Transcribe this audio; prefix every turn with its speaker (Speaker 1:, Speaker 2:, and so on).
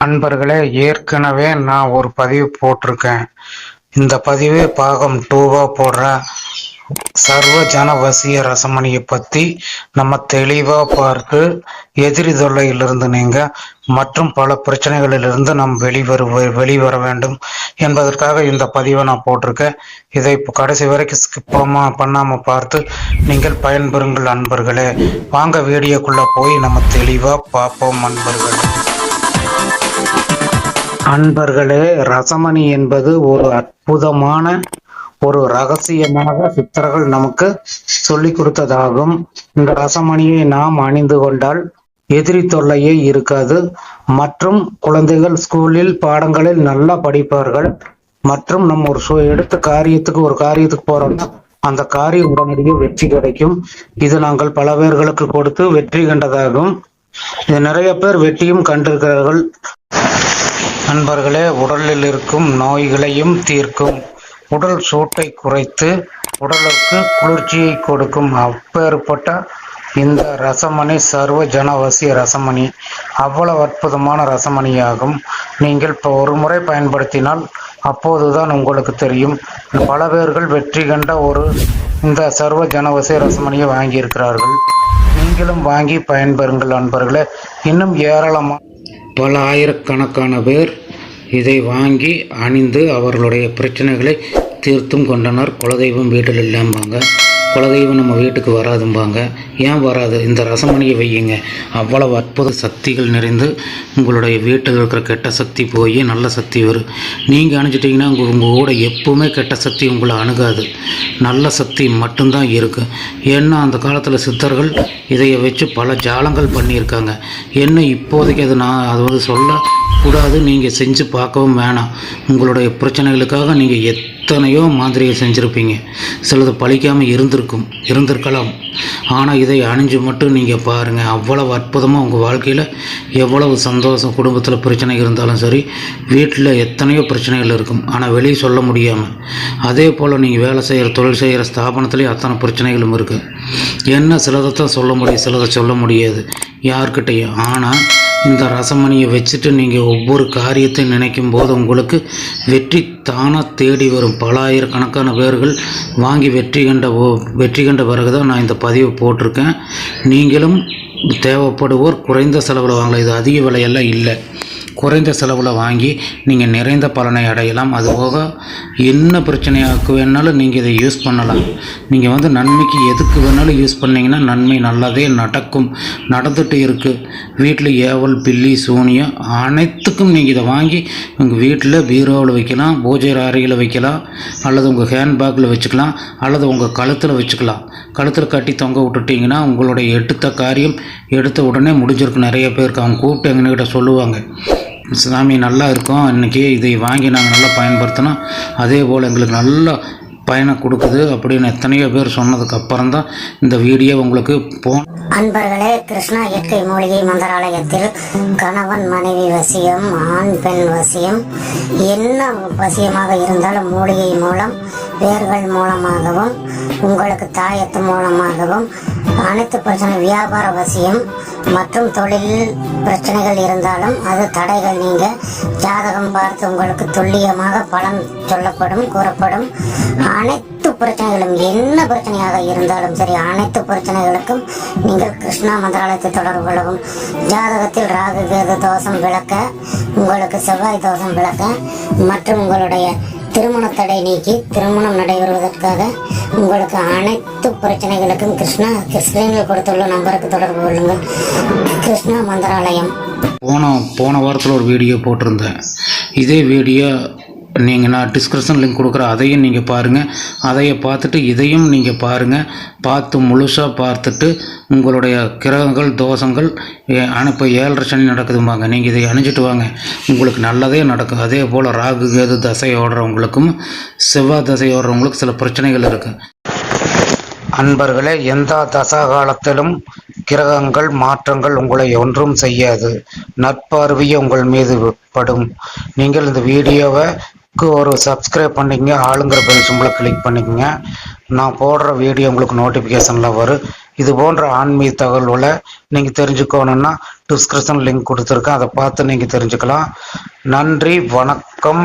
Speaker 1: நண்பர்களே ஏற்கனவே நான் ஒரு பதிவு போட்டிருக்கேன். இந்த பதிவு பாகம் டூவா போடுற சர்வ ஜனவசிய ரசமணியை பத்தி நம்ம தெளிவா பார்த்து எதிரி தொல்லையிலிருந்து நீங்க மற்றும் பல பிரச்சனைகளிலிருந்து நாம் வெளிவரு வெளிவர வேண்டும் என்பதற்காக இந்த பதிவை நான் போட்டிருக்கேன். இதை இப்போ கடைசி வரைக்கும் ஸ்கிப் பண்ணாம பார்த்து நீங்கள் பயன்பெறுங்கள் நண்பர்களே வாங்க வீடியோக்குள்ள போய் நம்ம தெளிவா பார்ப்போம் நண்பர்களே அன்பர்களே ரசமணி என்பது ஒரு அற்புதமான ஒரு ரகசியமாக சித்தர்கள் நமக்கு சொல்லிக் கொடுத்ததாகும். இந்த ரசமணியை நாம் அணிந்து கொண்டால் எதிரி தொல்லையே இருக்காது. மற்றும் குழந்தைகள் ஸ்கூலில் பாடங்களில் நல்லா படிப்பார்கள். மற்றும் நம்ம ஒரு எடுத்த காரியத்துக்கு ஒரு காரியத்துக்கு போறோம்னா அந்த காரியம் உடனடியே வெற்றி கிடைக்கும். இது நாங்கள் பல பேர்களுக்கு கொடுத்து வெற்றி கண்டதாகும். இது நிறைய பேர் வெற்றியும் கண்டிருக்கிறார்கள். நண்பர்களே உடலில் இருக்கும் நோய்களையும் தீர்க்கும். உடல் சூட்டை குறைத்து உடலுக்கு குளிர்ச்சியை கொடுக்கும். அப்பேற்பட்ட இந்த ரசமணி சர்வ ஜனவசி ரசமணி. அவ்வளவு அற்புதமான ரசமணியாகும். நீங்கள் இப்போ ஒரு முறை பயன்படுத்தினால் அப்போதுதான் உங்களுக்கு தெரியும். பல பேர்கள் வெற்றி கண்ட ஒரு இந்த சர்வ ஜனவசி ரசமணியை வாங்கியிருக்கிறார்கள். நீங்களும் வாங்கி பயன்பெறுங்கள் நண்பர்களே. இன்னும் ஏராளமான பல ஆயிரக்கணக்கான பேர் இதை வாங்கி அணிந்து அவர்களுடைய பிரச்சனைகளை தீர்த்தும் கொண்டனர். குலதெய்வம் வீட்டில் இல்லாம்பாங்க குலதெய்வம் நம்ம வீட்டுக்கு வராதும்பாங்க ஏன் வராது? இந்த ரசமணியை வையுங்க. அவ்வளவு அற்புத சக்திகள் நிறைந்து உங்களுடைய வீட்டில் இருக்கிற கெட்ட சக்தி போய் நல்ல சக்தி வரும். நீங்கள் அணிஞ்சிட்டிங்கன்னா உங்கள் உங்கள் கூட எப்போவுமே கெட்ட சக்தி உங்களை அணுகாது. நல்ல சக்தி மட்டும்தான் இருக்கு. ஏன்னா அந்த காலத்தில் சித்தர்கள் இதைய வச்சு பல ஜாலங்கள் பண்ணியிருக்காங்க. என்ன இப்போதைக்கு அது நான் அது வந்து சொல்ல கூடாது நீங்கள் செஞ்சு பார்க்கவும் வேணாம். உங்களுடைய பிரச்சனைகளுக்காக நீங்கள் எத் எத்தனையோ மாதிரியை செஞ்சுருப்பீங்க. சிலது பழிக்காமல் இருந்திருக்கும் இருந்திருக்கலாம். ஆனால் இதை அணிஞ்சு மட்டும் நீங்கள் பாருங்கள் அவ்வளவு அற்புதமாக உங்கள் வாழ்க்கையில் எவ்வளவு சந்தோஷம் குடும்பத்தில் பிரச்சனை இருந்தாலும் சரி வீட்டில் எத்தனையோ பிரச்சனைகள் இருக்கும். ஆனால் வெளியே சொல்ல முடியாமல் அதே போல் நீங்கள் வேலை செய்கிற தொழில் செய்கிற ஸ்தாபனத்துலேயும் அத்தனை பிரச்சனைகளும் இருக்குது என்ன சிலதை தான் சொல்ல முடியும் சிலதை சொல்ல முடியாது. யார்கிட்டையும். ஆனால் இந்த ரசமணியை வச்சுட்டு நீங்கள் ஒவ்வொரு காரியத்தையும் நினைக்கும் போது உங்களுக்கு வெற்றி தானாக தேடி வரும். பல ஆயிரக்கணக்கான பேர்கள் வாங்கி வெற்றி கண்ட ஓ- வெற்றி கண்ட பிறகு தான் நான் இந்த பதிவை போட்டிருக்கேன். நீங்களும் தேவைப்படுவோர் குறைந்த செலவில் வாங்கலாம். இது அதிக விலையெல்லாம் இல்லை. குறைந்த செலவில் வாங்கி நீங்கள் நிறைந்த பலனை அடையலாம். அதுபோக என்ன பிரச்சனையாக்கு வேணாலும் நீங்கள் இதை யூஸ் பண்ணலாம். நீங்கள் வந்து நன்மைக்கு எதுக்கு வேணாலும் யூஸ் பண்ணீங்கன்னா நன்மை நல்லதே நடக்கும். நடந்துகிட்டு இருக்குது வீட்டில் ஏவல் பில்லி சூனியம் அனைத்துக்கும் நீங்கள் இதை வாங்கி உங்கள் வீட்டில் பீரோவில் வைக்கலாம் பூஜை அறையில் வைக்கலாம் அல்லது உங்கள் ஹேண்ட்பேக்கில் வச்சுக்கலாம் அல்லது உங்கள் கழுத்தில் வச்சுக்கலாம். கழுத்தில் கட்டி தொங்க விட்டுட்டிங்கன்னா உங்களுடைய எடுத்த காரியம் எடுத்த உடனே முடிஞ்சிருக்கு நிறைய பேருக்கு அவங்க கூப்பிட்டு எங்ககிட்ட சொல்லுவாங்க. சாமி நல்லா இருக்கும். இன்றைக்கி இதை வாங்கி நாங்கள் நல்லா பயன்படுத்தினோம் அதே போல் எங்களுக்கு நல்ல பயனை கொடுக்குது அப்படின்னு எத்தனையோ பேர் சொன்னதுக்கு அப்புறம் தான் இந்த வீடியோ உங்களுக்கு போ
Speaker 2: அன்பர்களே கிருஷ்ணா இயற்கை மூலிகை மந்திராலயத்தில் கணவன் மனைவி வசியம் ஆண் பெண் வசியம் என்ன வசியமாக இருந்தாலும் மூலிகை மூலம் வேர்கள் மூலமாகவும் உங்களுக்கு தாயத்து மூலமாகவும் அனைத்து பிரச்சனை வியாபார வசியம் மற்றும் தொழில் பிரச்சனைகள் இருந்தாலும் அது தடைகள் நீங்க. ஜாதகம் பார்த்து உங்களுக்கு துல்லியமாக பலன் சொல்லப்படும் கூறப்படும். அனைத்து பிரச்சனைகளும் என்ன பிரச்சனையாக இருந்தாலும் சரி அனைத்து பிரச்சனைகளுக்கும் நீங்கள் கிருஷ்ணா மந்திராலயத்தை தொடர்பு கொள்ளவும். ஜாதகத்தில் ராகு கேது தோஷம் விளக்க உங்களுக்கு செவ்வாய் தோஷம் விளக்க மற்றும் உங்களுடைய திருமண தடை நீக்கி திருமணம் நடைபெறுவதற்காக உங்களுக்கு அனைத்து பிரச்சனைகளுக்கும் கிருஷ்ணா ஸ்கிரீனில் கொடுத்துள்ள நம்பருக்கு தொடர்பு கொள்ளுங்கள் கிருஷ்ணா மந்திராலயம்.
Speaker 1: போன போன வாரத்தில் ஒரு வீடியோ போட்டிருந்தேன். இதே வீடியோ நீங்கள் நான் டிஸ்கிரிப்ஷன் லிங்க் கொடுக்குறேன் அதையும் நீங்கள் பாருங்கள் அதையை பார்த்துட்டு இதையும் நீங்கள் பாருங்கள் பார்த்து முழுசாக பார்த்துட்டு உங்களுடைய கிரகங்கள் தோஷங்கள் அனுப்ப இப்போ ஏழரை சனி நடக்குதும்பாங்க. நீங்கள் இதை அணிஞ்சிட்டு வாங்க. உங்களுக்கு நல்லதே நடக்கும். அதே போல் ராகு கேது தசை ஓடுறவங்களுக்கும் செவ்வாய் தசை ஓடுறவங்களுக்கு சில பிரச்சனைகள் இருக்குது அன்பர்களே எந்த தசா காலத்திலும் கிரகங்கள் மாற்றங்கள் உங்களை ஒன்றும் செய்யாது. நட்பார்வையே உங்கள் மீது படும். நீங்கள் இந்த வீடியோவை ஒரு சப்ஸ்கிரைப் பண்ணிக்கங்க ஆளுங்கிற பெல் சிம்பிளை கிளிக் பண்ணிக்கங்க. நான் போடுற வீடியோ உங்களுக்கு நோட்டிஃபிகேஷனில் வரும். இது போன்ற ஆன்மீக தகவல்களை நீங்கள் தெரிஞ்சுக்கணுன்னா டிஸ்கிரிப்ஷன் லிங்க் கொடுத்துருக்கேன். அதை பார்த்து நீங்கள் தெரிஞ்சுக்கலாம். நன்றி வணக்கம்